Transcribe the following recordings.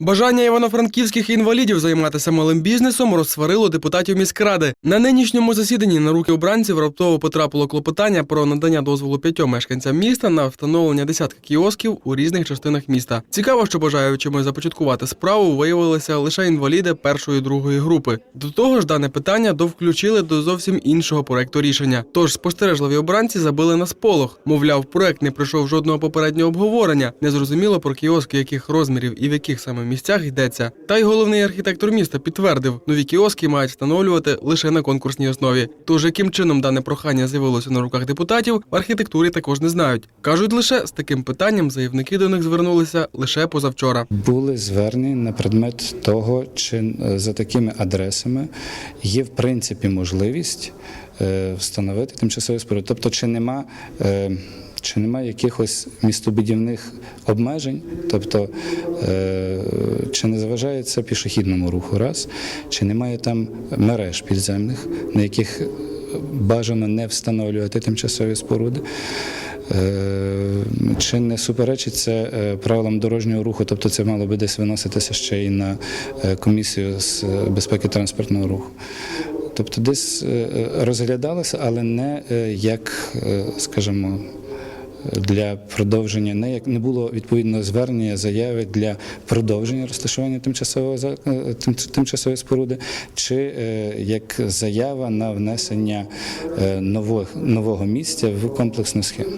Бажання івано-франківських інвалідів займатися малим бізнесом розсварило депутатів міськради. На нинішньому засіданні на руки обранців раптово потрапило клопотання про надання дозволу п'ятьом мешканцям міста на встановлення десятка кіосків у різних частинах міста. Цікаво, що бажаючими започаткувати справу виявилися лише інваліди першої другої групи. До того ж, дане питання довключили до зовсім іншого проекту рішення. Тож спостережливі обранці забили на сполох. Мовляв, проект не пройшов жодного попереднього обговорення. Незрозуміло про кіоски, яких розмірів і в яких саме місцях йдеться. Та й головний архітектор міста підтвердив, нові кіоски мають встановлювати лише на конкурсній основі. Тож яким чином дане прохання з'явилося на руках депутатів, в архітектурі також не знають. кажуть, лише з таким питанням заявники до них звернулися лише позавчора. Були звернені на предмет того, чи е, за такими адресами є в принципі можливість е, встановити тимчасові споруди. Тобто, чи нема. Чи немає якихось містобудівних обмежень, тобто е, чи не заважає це пішохідному руху, раз, чи немає там мереж підземних, на яких бажано не встановлювати тимчасові споруди. Е, Чи не суперечить це правилам дорожнього руху? Тобто це мало би десь виноситися ще й на е, комісію з безпеки транспортного руху. Тобто десь розглядалося, але не як, скажімо, для продовження, не як не було відповідного звернення заяви для продовження розташування тимчасового е, тим- тимчасової споруди, чи е, як заява на внесення е, нового, нового місця в комплексну схему.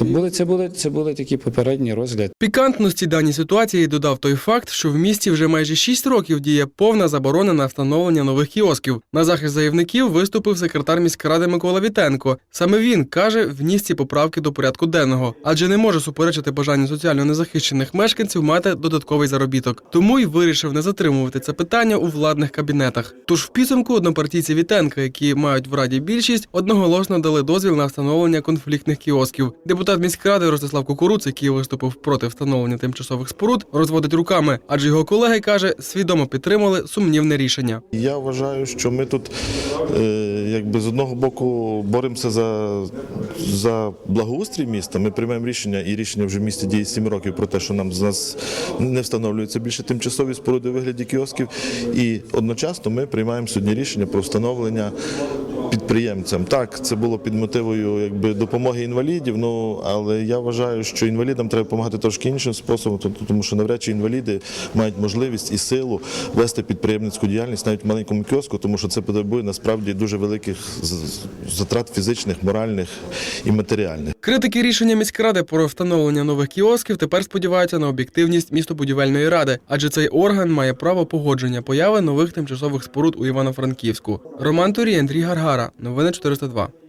Тобто були це були це були такі попередні розгляд. Пікантності даній ситуації додав той факт, що в місті вже майже 6 років діє повна заборона на встановлення нових кіосків. На захист заявників виступив секретар міськради Микола Вітенко. Саме він каже, вніс ці поправки до порядку денного, адже не може суперечити бажанню соціально незахищених мешканців мати додатковий заробіток. Тому й вирішив не затримувати це питання у владних кабінетах. Тож в підсумку однопартійці Вітенка, які мають в раді більшість, одноголосно дали дозвіл на встановлення конфліктних кіосків. Депутат міськради Ростислав Кукуруц, який виступив проти встановлення тимчасових споруд, розводить руками, адже його колеги каже, свідомо підтримали сумнівне рішення. Я вважаю, що ми тут е, якби з одного боку боремося за, за благоустрій міста. Ми приймаємо рішення, і рішення вже в місті діє 7 років про те, що нам з нас не встановлюються більше тимчасові споруди у вигляді кіосків. І одночасно ми приймаємо сьогодні рішення про встановлення. Підприємцям так це було під мотивою якби допомоги інвалідів. Ну але я вважаю, що інвалідам треба допомагати трошки іншим способом, то- тому що навряд чи інваліди мають можливість і силу вести підприємницьку діяльність навіть в маленькому кіоску, тому що це потребує насправді дуже великих затрат фізичних, моральних і матеріальних. Критики рішення міськради про встановлення нових кіосків тепер сподіваються на об'єктивність містобудівельної ради, адже цей орган має право погодження появи нових тимчасових споруд у Івано-Франківську. Роман Турій, Андрій Гаргара. Новини 402.